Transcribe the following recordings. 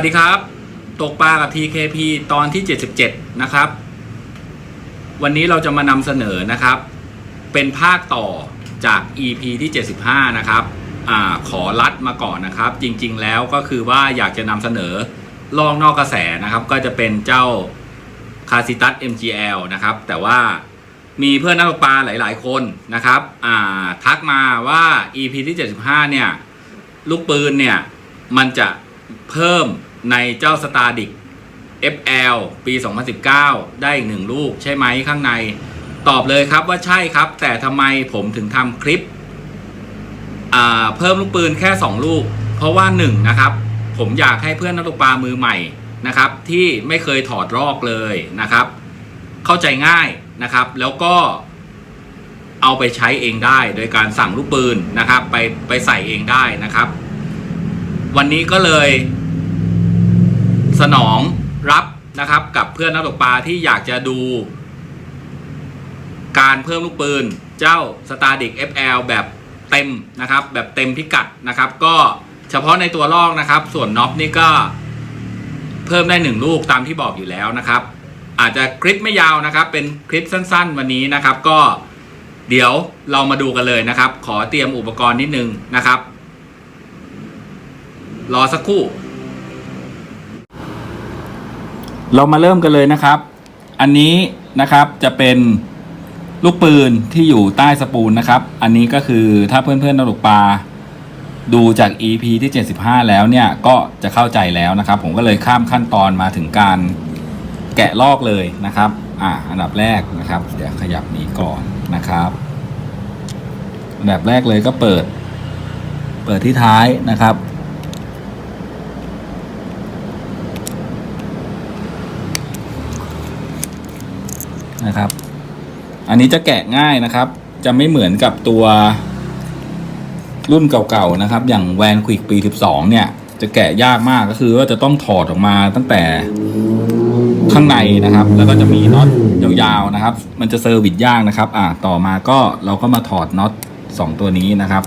สวัสดีครับ ตกปลากับ TKP ตอนที่ 77 นะครับ วันนี้เราจะมานำเสนอนะครับ เป็นภาคต่อจาก EP ที่ 75 นะครับอขอรัดมาก่อนนะครับ จริงๆแล้วก็คือว่าอยากจะนำเสนอลองนอกกระแสนะครับ ก็จะเป็นเจ้าคาซิตัส MGL นะครับ แต่ว่ามีเพื่อนนักตกปลาหลายๆ คนนะครับทักมาว่า EP ที่ 75 เนี่ย ลูกปืนเนี่ย มันจะเพิ่ม ในเจ้า s t a r d i c FL ปี 2019 ได้อีกหนึ่งลูกใช่ไหมข้างใน ตอบเลยครับว่าใช่ครับ แต่ทำไมผมถึงทำคลิป เพิ่มลูกปืนแค่ 2 ลูก เพราะว่า 1 นะครับ ผมอยากให้เพื่อนนักตกปลามือใหม่นะครับ ที่ไม่เคยถอดรอกเลยนะครับ เข้าใจง่ายนะครับ แล้วก็เอาไปใช้เองได้ โดยการสั่งลูกปืนนะครับ ไปไปใส่เองได้นะครับ วันนี้ก็เลย สนองรับนะครับกับเพื่อนนักตกปลาที่อยากจะดู การเพิ่มลูกปืนเจ้า s t a r d i c FL แบบเต็มนะครับ แบบเต็มพิกัดนะครับ ก็เฉพาะในตัวลอกนะครับ ส่วนน็อปนี่ก็เพิ่มได้หนึ่งลูกตามที่บอกอยู่แล้วนะครับ อาจจะคลิปไม่ยาวนะครับ เป็นคลิปสั้นๆ วันนี้นะครับ ก็เดี๋ยวเรามาดูกันเลยนะครับ ขอเตรียมอุปกรณ์นิดนึงนะครับ รอสักครู่ เรามาเริ่มกันเลยนะครับ อันนี้นะครับจะเป็นลูกปืนที่อยู่ใต้สปูลนะครับ อันนี้ก็คือถ้าเพื่อนๆนักตกปลาดูจาก EP ที่ 75 แล้วเนี่ยก็จะเข้าใจแล้วนะครับ ผมก็เลยข้ามขั้นตอนมาถึงการแกะลอกเลยนะครับ อ่า อันดับแรกนะครับ เดี๋ยวขยับนี้ก่อนนะครับอันดับแรกเลยก็เปิด เปิดที่ท้ายนะครับ อันนี้จะแกะง่ายนะครับ จะไม่เหมือนกับตัวรุ่นเก่าๆนะครับ อย่างแวนควิกปี 12 เนี่ย จะแกะยากมากก็คือว่าจะต้องถอดออกมาตั้งแต่ข้างในนะครับ แล้วก็จะมีน็อตยาวๆนะครับ มันจะเซอร์วิสยากนะครับ อ่าต่อมาก็เราก็มาถอดน็อตสองตัวนี้นะครับ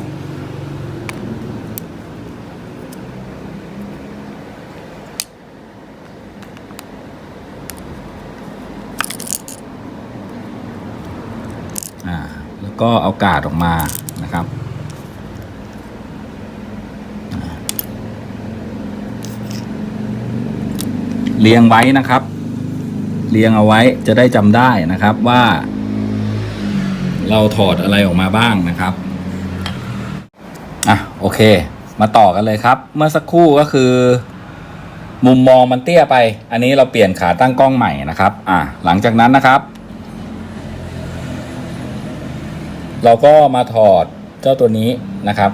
อ่า แล้ว ก็เอากาดออกมานะครับเรียงไว้นะครับ เรียงเอาไว้จะได้จำได้นะครับว่า เราถอดอะไรออกมาบ้างนะครับอะโอเค มาต่อกันเลยครับ เมื่อสักครู่ก็คือ มุมมองมันเตี้ยไป อันนี้เราเปลี่ยนขาตั้งกล้องใหม่นะครับ อะหลังจากนั้นนะครับ เราก็มาถอดเจ้าตัวนี้นะครับ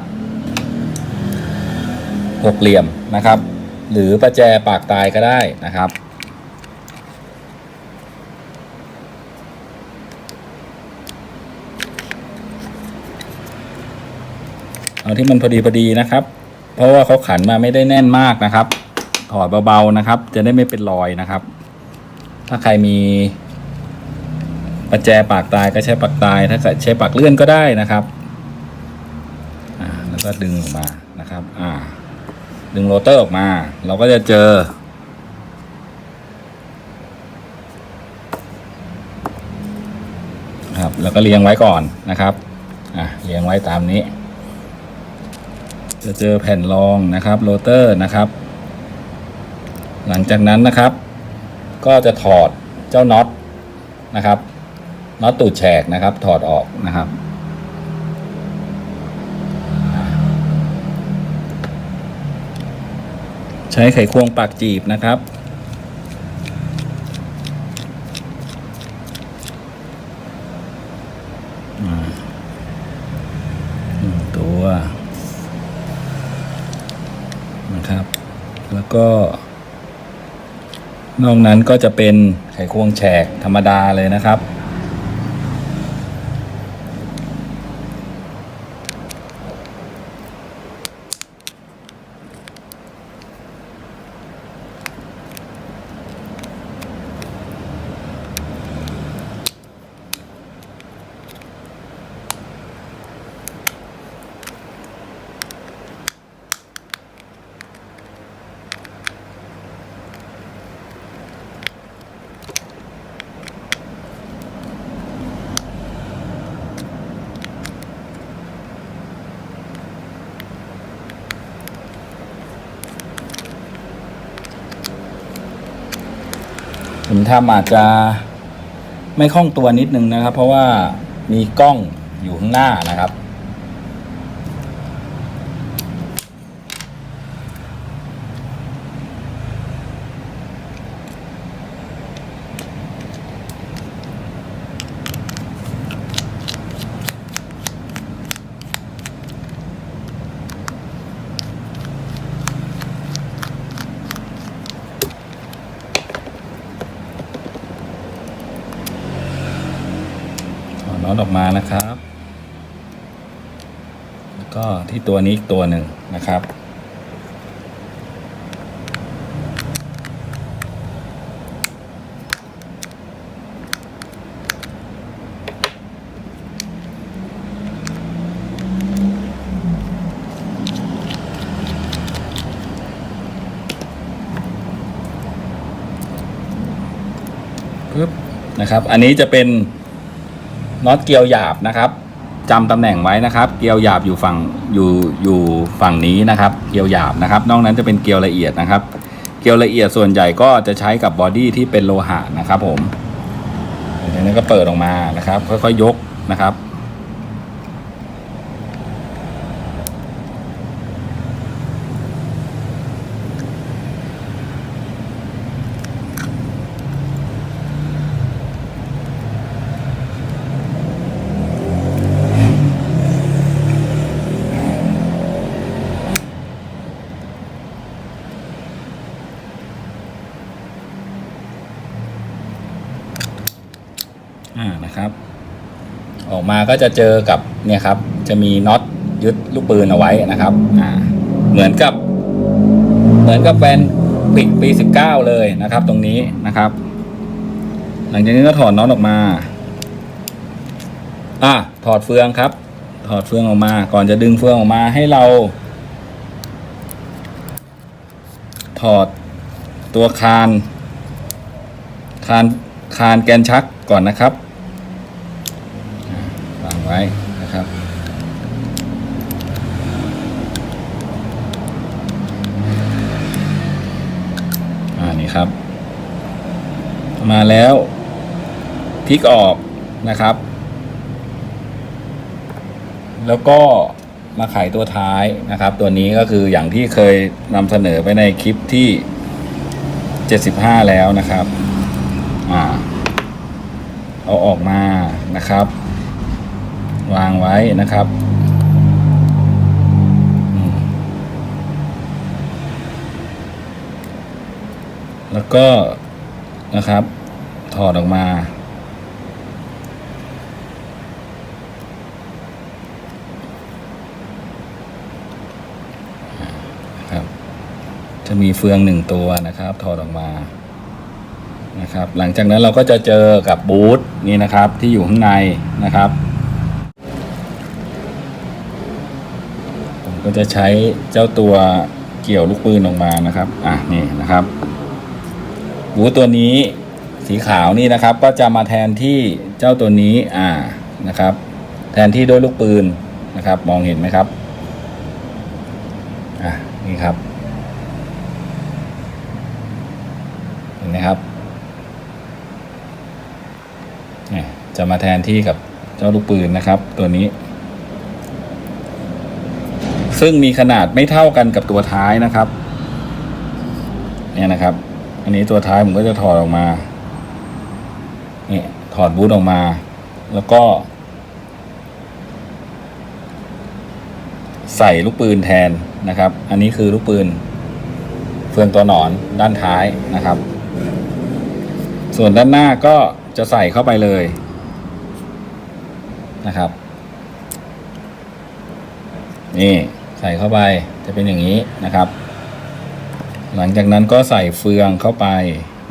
หกเหลี่ยมนะครับ หรือประแจปากตายก็ได้นะครับเอาที่มันพอดีพอดีนะครับ เพราะว่าเขาขันมาไม่ได้แน่นมากนะครับ ถอดเบาๆนะครับ จะได้ไม่เป็นรอยนะครับ ถ้าใครมี ประแจปากตายก็ใช้ปากตาย ถ้าใช้ปากเลื่อนก็ได้นะครับอ่าแล้วก็ดึงออกมานะครับ อ่า ดึงโรเตอร์ออกมา เราก็จะเจอ ครับ แล้วก็เรียงไว้ก่อนนะครับ อะเรียงไว้ตามนี้ จะเจอแผ่นรองนะครับโรเตอร์นะครับ หลังจากนั้นนะครับ ก็จะถอดเจ้าน็อตนะครับ น็อตตูดแฉกนะครับ ถอดออกนะครับ ใช้ไขควงปากจีบนะครับหนึ่งตัวนะครับ แล้วก็ นอกนั้นก็จะเป็นไขควงแฉกธรรมดาเลยนะครับ ผมทำอาจจะไม่คล่องตัวนิดนึงนะครับ เพราะว่ามีกล้องอยู่ข้างหน้านะครับ ถ ออกมานะครับ แล้วก็ที่ตัวนี้อีกตัวหนึ่งนะครับปึ๊บนะครับ อันนี้จะเป็น น็อตเกลียวหยาบนะครับจำตำแหน่งไว้นะครับ เกลียวหยาบอยู่ฝั่งอยู่อยู่ฝั่งนี้นะครับ เกลียวหยาบนะครับ นอกนั้นจะเป็นเกลียวละเอียดนะครับ เกลียวละเอียดส่วนใหญ่ก็จะใช้กับบอดี้ที่เป็นโลหะนะครับ ผมอันนี้ก็เปิดออกมานะครับ ค่อยๆยกนะครับ อ่านะครับ ออก มาก็จะเจอกับเนี่ยครับจะมีน็อตยึดลูกปืนเอาไว้นะครับอ่าเหมือนกับ เหมือนกับแวนปิกปีสิบเก้าเลยนะครับ ตรงนี้นะครับ หลังจากนี้ก็ถอดน็อตออกมา อ่าถอดเฟืองครับ ถอดเฟืองออกมา ก่อนจะดึงเฟืองออกมาให้เรา ถอดตัวคาน คานคานแกนชักก่อนนะครับอ่าวาง ไว้นะครับอ่านี่ครับ มาแล้วพลิกออกนะครับ แล้วก็มาไขตัวท้ายนะครับ ตัวนี้ก็คืออย่างที่เคยนำเสนอไปในคลิปที่ 75 แล้วนะครับ อ่า เอาออกมานะครับ วางไว้นะครับแล้วก็นะครับ ถอดออกมานะครับ จะมีเฟืองหนึ่งตัวนะครับ ถอดออกมา นะครับ หลังจากนั้นเราก็จะเจอกับบูธนี่นะครับที่อยู่ข้างในนะครับ ผม ก็จะใช้เจ้าตัวเกี่ยวลูกปืนออกมานะครับ อะนี่นะครับบูตัวนี้สีขาวนี่นะครับ ก็จะมาแทนที่เจ้าตัวนี้อ่านะครับ แทนที่ด้วยลูกปืนนะครับ มองเห็นไหมครับอะนี่ครับเห็นไหมครับนี่จะมาแทนที่กับเจ้าลูกปืนนะครับ ตัวนี้ ซึ่งมีขนาดไม่เท่ากันกับตัวท้ายนะครับ เนี่ยนะครับ อันนี้ตัวท้ายผมก็จะถอดออกมาเนี่ยถอดบูทออกมา แล้วก็ ใส่ลูกปืนแทนนะครับ อันนี้คือลูกปืน เฟืองตัวหนอนด้านท้ายนะครับ ส่วนด้านหน้าก็จะใส่เข้าไปเลยนะครับ นี่ ใส่เข้าไปจะเป็นอย่างนี้นะครับ หลังจากนั้นก็ใส่เฟืองเข้าไป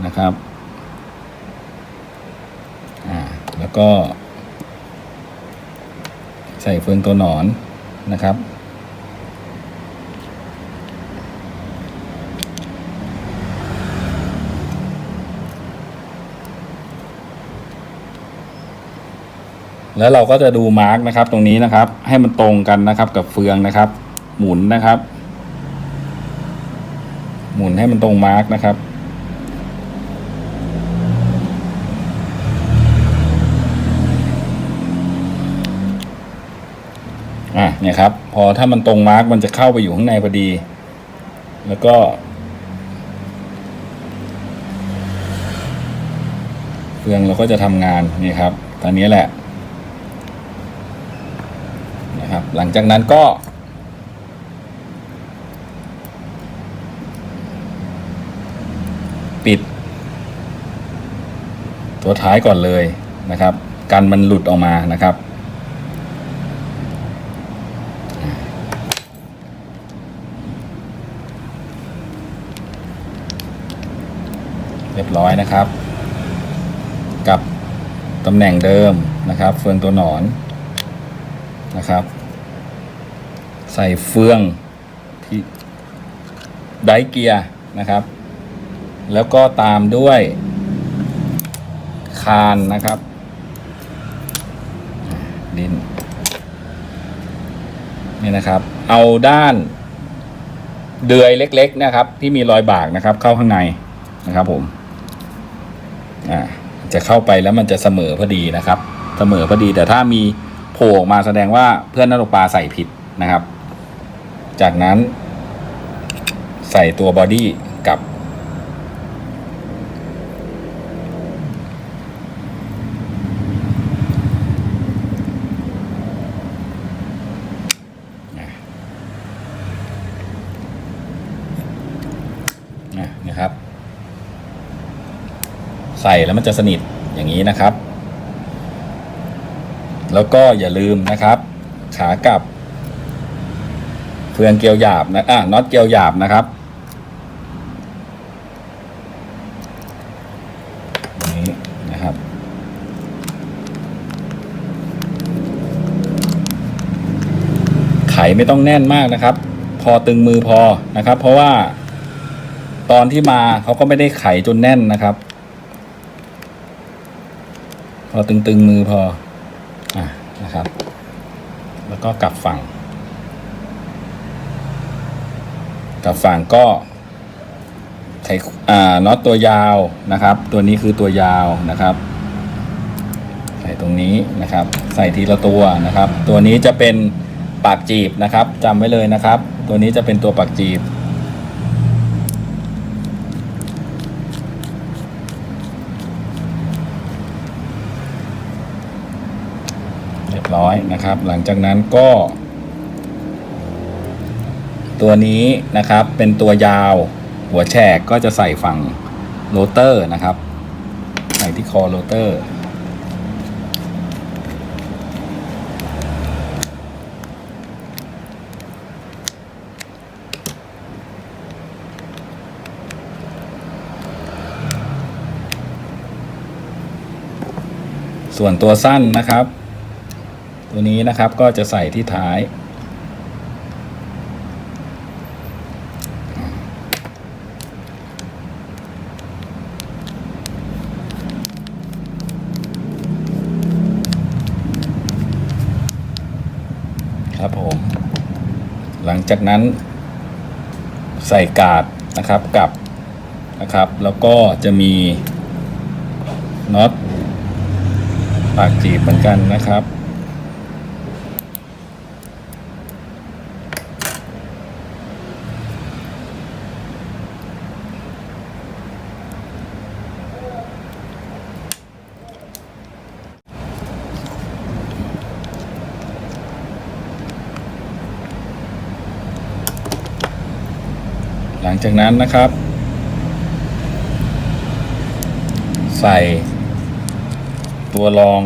นะครับอ่าแล้วก็ ใส่เฟืองตัวหนอนนะครับแล้วเราก็จะดูมาร์กนะครับตรงนี้นะครับ ให้มันตรงกันนะครับกับเฟืองนะครับ หมุนนะครับ หมุนให้มันตรงมาร์กนะครับ อะเนี่ยครับ พอถ้ามันตรงมาร์กมันจะเข้าไปอยู่ข้างในพอดี แล้วก็เครื่องเราก็จะทำงานนี่ครับ ตอนนี้แหละนะครับ หลังจากนั้นก็ ตัวท้ายก่อนเลยนะครับ กันมันหลุดออกมานะครับ เรียบร้อยนะครับ กับตำแหน่งเดิมนะครับ เฟืองตัวหนอนนะครับ ใส่เฟืองที่ไดเกียร์นะครับ แล้วก็ตามด้วย คานนะครับ ดินนี่นะครับ เอาด้านเดือยเล็ก ๆ นะครับ ที่มีรอยบากนะครับ เข้าข้างในนะครับ ผม อ่า จะเข้าไปแล้วมันจะเสมอพอดีนะครับ เสมอพอดีแต่ถ้ามีโผล่ออกมาแสดงว่าเพื่อนนักตกปลาใส่ผิดนะครับ จากนั้น ใส่ตัวบอดี้กับ อะ นะครับ ใส่แล้วมันจะสนิทอย่างนี้นะครับ แล้วก็อย่าลืมนะครับ ขากับเฟืองเกลียวหยาบนะอะน็อตเกลียวหยาบนะครับนี้นะครับ ไขไม่ต้องแน่นมากนะครับ พอตึงมือพอนะครับ เพราะว่า ตอนที่มาเขาก็ไม่ได้ไขจนแน่นนะครับ พอตึงๆมือพออะนะครับ แล้วก็กลับฝั่ง กลับฝั่งก็ใส่อ่าน็อตตัวยาวนะครับ ตัวนี้คือตัวยาวนะครับ ใส่ตรงนี้นะครับ ใส่ทีละตัวนะครับ ตัวนี้จะเป็นปากจีบนะครับจำไว้เลยนะครับ ตัวนี้จะเป็นตัวปากจีบ เรียบร้อย นะครับ หลังจากนั้นก็ ตัวนี้นะครับเป็นตัวยาว หัวแฉกก็จะใส่ฝั่งโรเตอร์นะครับ ใส่ที่คอโรเตอร์ส่วนตัวสั้นนะครับ ตัวนี้นะครับก็จะใส่ที่ท้าย ครับผม หลังจากนั้นใส่กาดนะครับกับนะครับ แล้วก็จะมีน็อตปากจีบเหมือนกันนะครับ ลังจากนั้นนะครับ ใส่ตัวรอง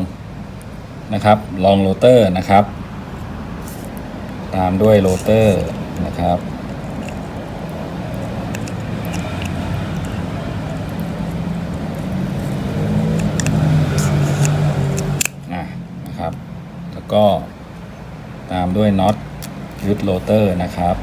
นะครับรองโรเตอร์นะครับ ตามด้วยโรเตอร์นะครับนะครับ แล้วก็ตามด้วยน็อตยึดโรเตอร์นะครับ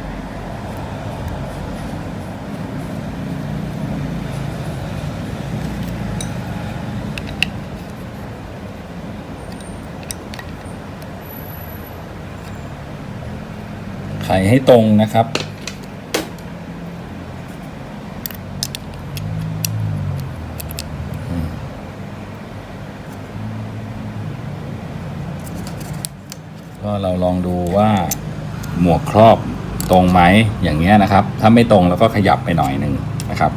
ขให้ตรงนะครับก็ก็เราลองดูว่าหมวกครอบตรงไหมอย่างเงี้ยนะครับ ถ้าไม่ตรงเราก็ขยับไปหน่อยหนึ่งนะครับ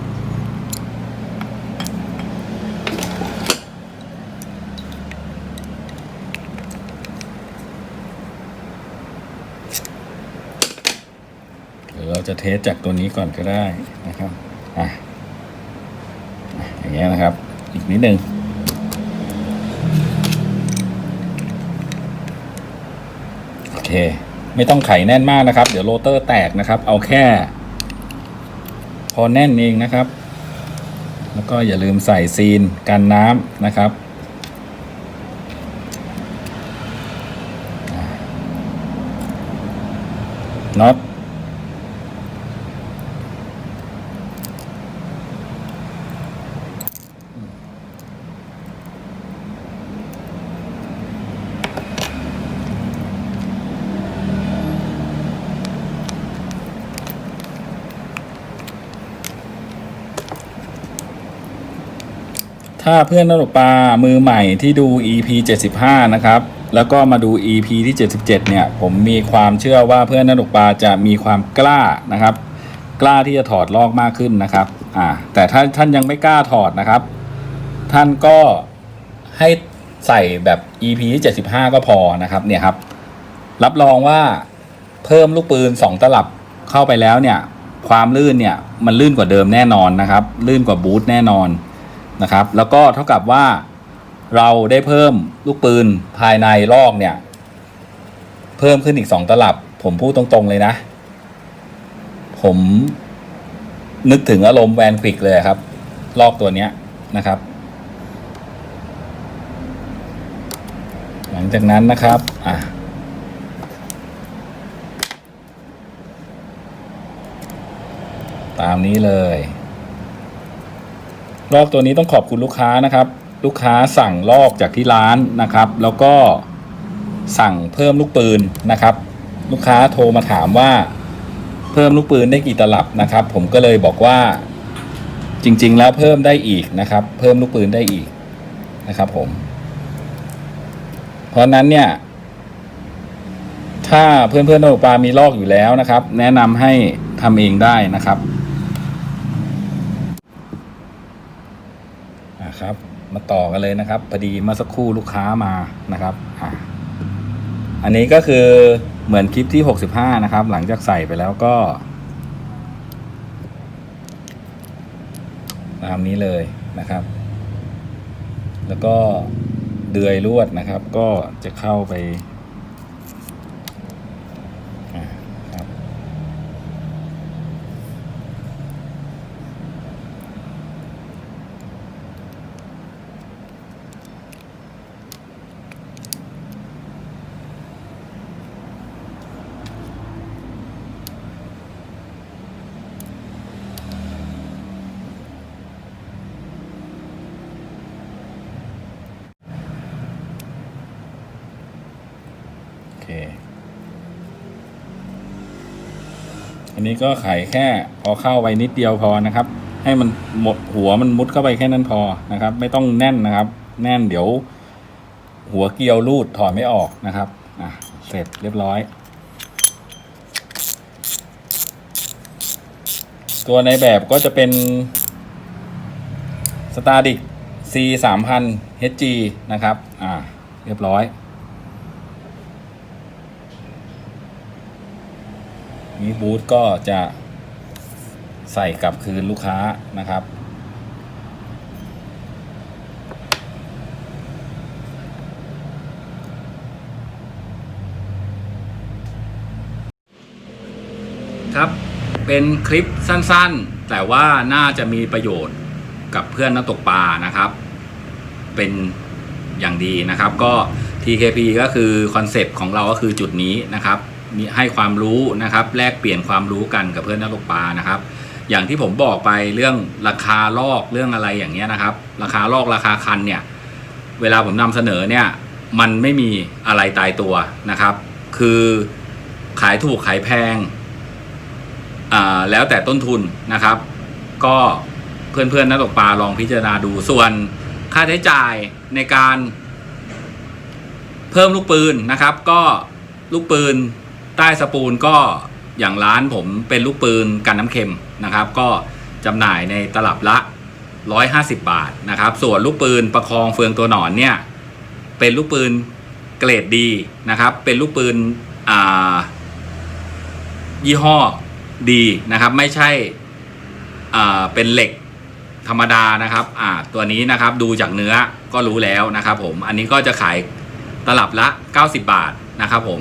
หรือเรา จะเทสจากตัวนี้ก่อนก็ได้นะครับอะอะอย่างเงี้ยนะครับ อีกนิดนึงโอเค ไม่ต้องไขแน่นมากนะครับ เดี๋ยวโรเตอร์แตกนะครับ เอาแค่ พอแน่นเองนะครับ แล้วก็อย่าลืมใส่ซีนกันน้ำนะครับ ถ้าเพื่อนนักตกปลามือใหม่ที่ดู EP 75 นะครับ แล้วก็มาดู EP ที่ 77 เนี่ย ผมมีความเชื่อว่าเพื่อนนักตกปลาจะมีความกล้านะครับ กล้าที่จะถอดลอกมากขึ้นนะครับ อ่า แต่ถ้าท่านยังไม่กล้าถอดนะครับ ท่านก็ให้ใส่แบบ EP ที่75 ก็พอนะครับ เนี่ยครับ รับรองว่าเพิ่มลูกปืน 2 ตลับเข้าไปแล้วเนี่ย ความลื่นเนี่ย มันลื่นกว่าเดิมแน่นอนนะครับ ลื่นกว่าบูทแน่นอน นะครับ แล้วก็เท่ากับว่าเราได้เพิ่มลูกปืนภายในลอกเนี่ย เพิ่มขึ้นอีกสองตลับ ผมพูดตรงๆเลยนะ ผมนึกถึงอารมณ์แวนควิกเลยครับ ลอกตัวเนี้ยนะครับ หลังจากนั้นนะครับ อะตามนี้เลย ลอกตัวนี้ต้องขอบคุณลูกค้านะครับ ลูกค้าสั่งลอกจากที่ร้านนะครับ แล้วก็สั่งเพิ่มลูกปืนนะครับ ลูกค้าโทรมาถามว่าเพิ่มลูกปืนได้กี่ตลับนะครับ ผมก็เลยบอกว่าจริง ๆ แล้วเพิ่มได้อีกนะครับ เพิ่มลูกปืนได้อีกนะครับ ผม เพราะนั้นเนี่ย ถ้าเพื่อนๆนักปลามีลอกอยู่แล้วนะครับ แนะนำให้ทำเองได้นะครับ อะครับ มาต่อกันเลยนะครับพอดีเมื่อสักครู่ลูกค้ามานะครับอะอันนี้ก็คือเหมือนคลิปที่ 65 นะครับ หลังจากใส่ไปแล้วก็ ตามนี้เลยนะครับ แล้วก็เดือยลวดนะครับ ก็จะเข้าไป นนี้ก็ไขแค่พอเข้าไปนิดเดียวพอนะครับ ให้มันหมดหัวมันมุดเข้าไปแค่นั้นพอนะครับ ไม่ต้องแน่นนะครับ แน่นเดี๋ยว หัวเกลียวรูดถอดไม่ออกนะครับอะเสร็จเรียบร้อย ตัวในแบบก็จะเป็น s t a r d i c C 3 0 0 HG นะครับ อ่า เรียบร้อย นี้บูธก็จะใส่กลับคืนลูกค้านะครับ ครับเป็นคลิปสั้นๆ แต่ว่าน่าจะมีประโยชน์กับเพื่อนนักตกปลานะครับ เป็นอย่างดีนะครับ ก็ TKP ก็คือคอนเซปต์ของเราก็คือจุดนี้นะครับ มีให้ความรู้นะครับ แลกเปลี่ยนความรู้กันกับเพื่อนนักตกปลานะครับ อย่างที่ผมบอกไปเรื่องราคาลอกเรื่องอะไรอย่างเงี้ยนะครับ ราคาลอกราคาคันเนี่ย เวลาผมนำเสนอเนี่ย มันไม่มีอะไรตายตัวนะครับ คือขายถูกขายแพงอ่าแล้วแต่ต้นทุนนะครับ ก็เพื่อนๆนักตกปลาลองพิจารณาดูส่วนค่าใช้จ่ายในการเพิ่มลูกปืนนะครับ ก็ลูกปืน ใต้สปูลก็อย่างร้านผมเป็นลูกปืนกันน้ำเค็มนะครับ ก็จำหน่ายในตลับละ 150 บาทนะครับ ส่วนลูกปืนประคองเฟืองตัวหนอนเนี่ยเป็นลูกปืนเกรดดีนะครับ เป็นลูกปืนอ่ายี่ห้อดีนะครับ ไม่ใช่อ่าเป็นเหล็กธรรมดานะครับอ่าตัวนี้นะครับดูจากเนื้อก็รู้แล้วนะครับผม อันนี้ก็จะขายตลับละ 90 บาทนะครับผม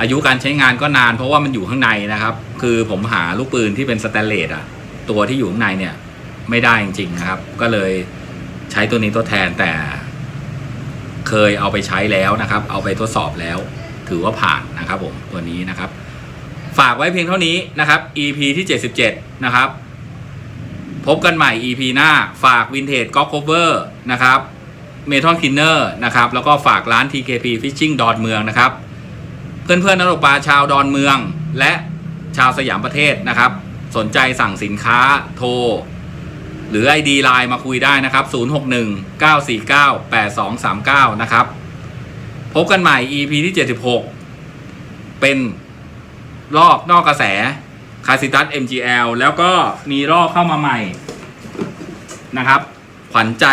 อายุการใช้งานก็นานเพราะว่ามันอยู่ข้างในนะครับ คือผมหาลูกปืนที่เป็นสแตนเลสอะตัวที่อยู่ข้างในเนี่ย ไม่ได้จริงๆนะครับ ก็เลยใช้ตัวนี้ตัวแทนแต่ เคยเอาไปใช้แล้วนะครับ เอาไปทดสอบแล้ว ถือว่าผ่านนะครับผมตัวนี้นะครับ ฝากไว้เพียงเท่านี้นะครับ EP ที่ 77 นะครับ พบกันใหม่ EP หน้า ฝากวินเทจก็ c o เวอร์นะครับเมทอนคินเนอร์นะครับ แล้วก็ฝากร้าน TKP Fishing ดอนเมืองนะครับ เพื่อนๆนักตกปลาชาวดอนเมืองและชาวสยามประเทศนะครับ สนใจสั่งสินค้าโทร หรือ ID Line มาคุยได้นะครับ 061 949 8239 นะครับ พบกันใหม่ EP ที่ 76 เป็นลอกนอกกระแสคาซิตัส MGL แล้วก็มีลอกเข้ามาใหม่นะครับ ขวัญใจ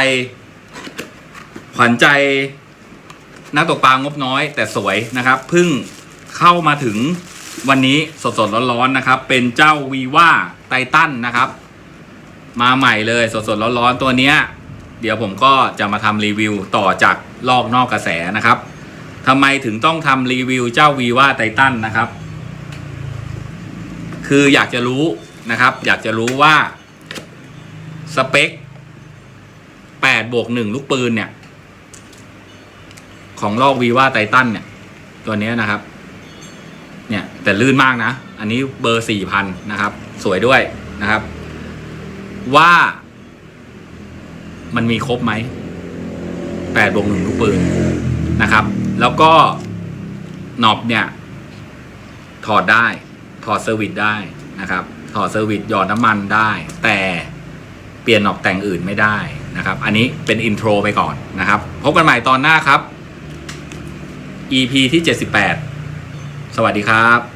ขวัญใจนักตกปลางบน้อยแต่สวยนะครับพิ่ง เข้ามาถึงวันนี้สดๆร้อนๆนะครับ เป็นเจ้าวีว่าไททันนะครับ มาใหม่เลยสดๆร้อนๆตัวเนี้ย เดี๋ยวผมก็จะมาทำรีวิวต่อจากลอกนอกกระแสนะครับทำไมถึงต้องทำรีวิวเจ้าวีว่าไททันนะครับ คืออยากจะรู้นะครับ อยากจะรู้ว่าสเปค8บวก1ลูกปืนเนี่ย ของลอกวีว่าไททันเนี่ย ตัวนี้นะครับ เนี่ยแต่ลื่นมากนะ อันนี้เบอร์สี่พันนะครับ สวยด้วยนะครับ ว่ามันมีครบไหมแปดบวกหนึ่งลูกปืนนะครับ แล้วก็หนอบเนี่ย ถอดได้ ถอดเซอร์วิสได้นะครับ ถอดเซอร์วิสหยอดน้ำมันได้ แต่เปลี่ยนหนอบแต่งอื่นไม่ได้นะครับ อันนี้เป็นอินโทรไปก่อนนะครับ พบกันใหม่ตอนหน้าครับ EP ที่ 78 สวัสดีครับ